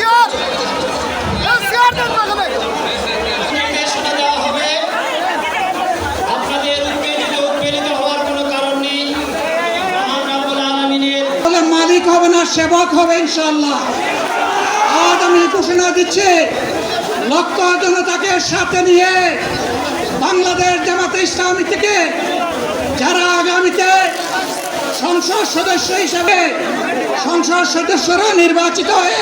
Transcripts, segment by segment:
নির্দেশনা দেওয়া হবে আপনাদের উৎপীড়িত উৎপীড়িত হওয়ার কোনো কারণ নেই মহান রাব্বুল আলামিনের তাহলে মালিক হবে না, সেবক হবে ইনশাল্লাহ আজ আমি ঘোষণা দিচ্ছি, লক্ষ জনতাকে সাথে নিয়ে বাংলাদেশ জামাতে ইসলামী থেকে যারা আগামীতে সংসদ সদস্য হিসেবে সংসদ সদস্যরা নির্বাচিত হয়ে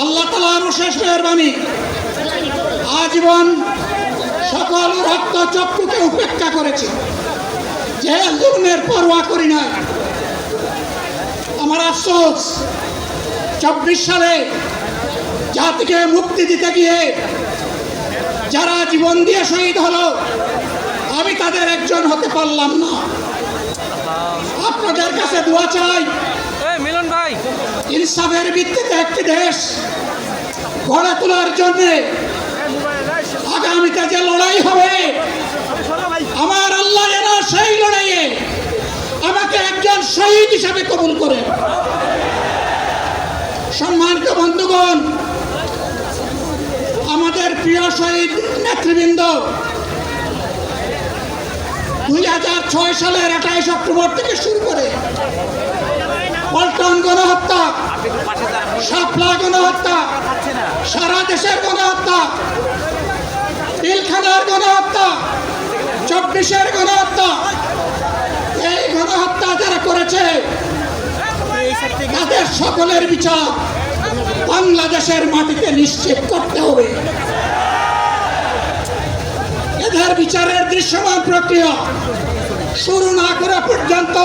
আল্লাহ তালার শেষ মেহরবানি। আজীবন সকল রক্ত চক্ষুকে উপেক্ষা করেছি। যে জুলমের পরোয়া করি না। আমার আফসোস, চব্বিশ সালে জাতিকে মুক্তি দিতে গিয়ে যারা জীবন দিয়ে শহীদ হলো, আমি তাদের একজন হতে পারলাম না। আপনাদের কাছে দোয়া চাই। মিলন ভাই। ইনসাফের ভিত্তিতে একটি দেশ গড়ে তোলার জন্য আগামীতে যে লড়াই হবে, আমার আল্লাহ যেন সেই লড়াইয়ে আমাকে একজন শহীদ হিসাবে কবুল করে সম্মানিত বন্ধুগণ, আমাদের প্রিয় শহীদ নেতৃবৃন্দ, দুই হাজার ছয় সালের আঠাইশ অক্টোবর থেকে শুরু করে পল্টন গণহত্যা শাপলা গণহত্যা সারা দেশের গণহত্যা। পিলখানার গণহত্যা। চব্বিশের গণহত্যা। এই গণহত্যা যারা করেছে, তাদের সকলের বিচার বাংলাদেশের মাটিতে নিশ্চিত করতে হবে। এদের বিচারের দৃশ্যমান প্রক্রিয়া শুরু না করা পর্যন্ত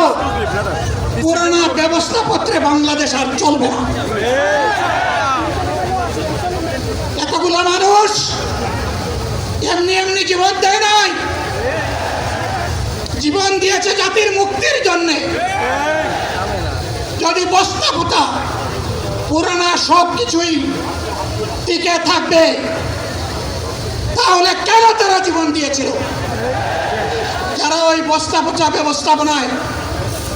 পুরানা ব্যবস্থাপত্রে বাংলাদেশ আর চলবে না। এতগুলো মানুষ এমনি এমনি জীবন দেয় নাই। জীবন দিয়েছে জাতির মুক্তির জন্যে। যদি বস্তা পোতা পুরানা সব কিছুই টিকে থাকবে, তাহলে কেন তারা জীবন দিয়েছিল? যারা ওই বস্তা পচা ব্যবস্থাপনায়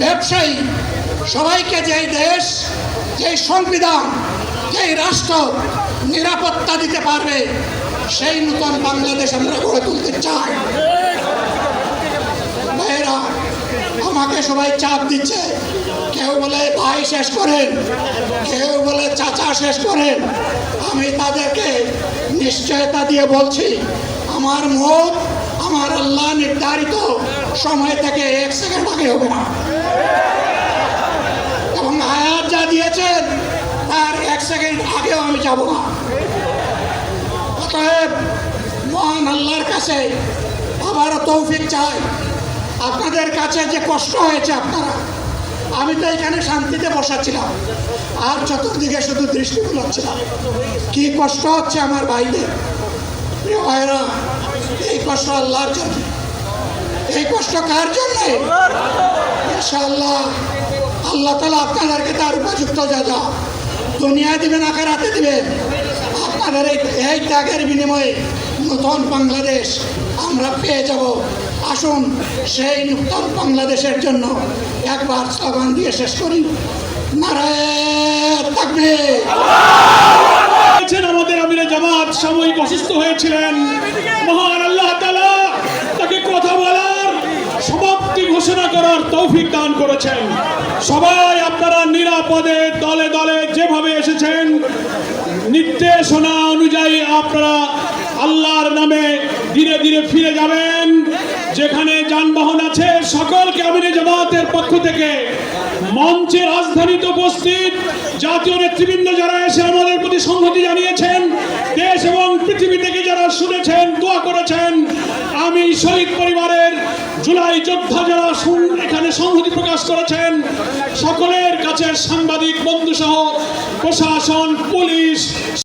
ব্যবসায়ী, সবাইকে যেই দেশ, যেই সংবিধান, যেই রাষ্ট্র নিরাপত্তা দিতে পারবে, সেই নতুন বাংলাদেশ আমরা গড়ে তুলতে চাই। ভাইয়েরা, আমাকে সবাই চাপ দিচ্ছে। কেউ বলে, ভাই, শেষ করেন। কেউ বলে, চাচা, শেষ করেন। আমি তাদেরকে নিশ্চয়তা দিয়ে বলছি, আমার মত, আমার আল্লাহ নির্ধারিত সময় থেকে এক সেকেন্ড আগে হবে না। এবং আয়াত যা দিয়েছেন তার এক সেকেন্ড আগেও আমি যাব না। অতএব মহান আল্লাহর কাছে আবারও তৌফিক চাই। আপনাদের কাছে যে কষ্ট হয়েছে আপনারা, আমি তো এখানে শান্তিতে বসাছিলাম আর চতুর্দিকে শুধু দৃষ্টি বুলাচ্ছিলাম। কি কষ্ট হচ্ছে আমার প্রিয় ভাইরা এই কষ্ট আল্লাহর জন্য। এই কষ্ট কার জন্য? ইনশাআল্লাহ আল্লাহ তালা আপনাদেরকে তার উপযুক্ত যা দুনিয়া দিবেন আকারাতে দিবেন। আপনাদের এই ত্যাগের বিনিময়ে নতুন বাংলাদেশ আমরা পেয়ে যাব। আসুন, সেই নতুন বাংলাদেশের জন্য একবার স্লোগান দিয়ে শেষ করি। থাকবে আমাদের আমিরে জামাত, সাময়িক অসুস্থ হয়েছিলেন মহান আল্লাহ তাআলা তাকে কথা বলার সমাপ্তি ঘোষণা করার তৌফিক দান করেছেন সবাই আপনারা নিরাপদে দলে দলে যেভাবে এসেছেন নির্দেশনা অনুযায়ী আপনারা আল্লাহর নামে ধীরে ধীরে ফিরে যাবেন। যেখানে যানবাহন আছে, সকলকে আমিরে জামাতের পক্ষ থেকে মঞ্চে রাজধানীতে উপস্থিত জাতীয় নেতৃবৃন্দ যারা এসে আমাদের প্রতি সংহতি জানিয়েছেন, দেশ এবং পৃথিবী থেকে যারা শুনেছেন, দোয়া করেছেন, আমি শহীদ পরিবারের জুলাই যোদ্ধা যারা এখানে সংহতি প্রকাশ করেছেন, সকলের কাছে সাংবাদিক, বন্ধুসহ প্রশাসন, পুলিশ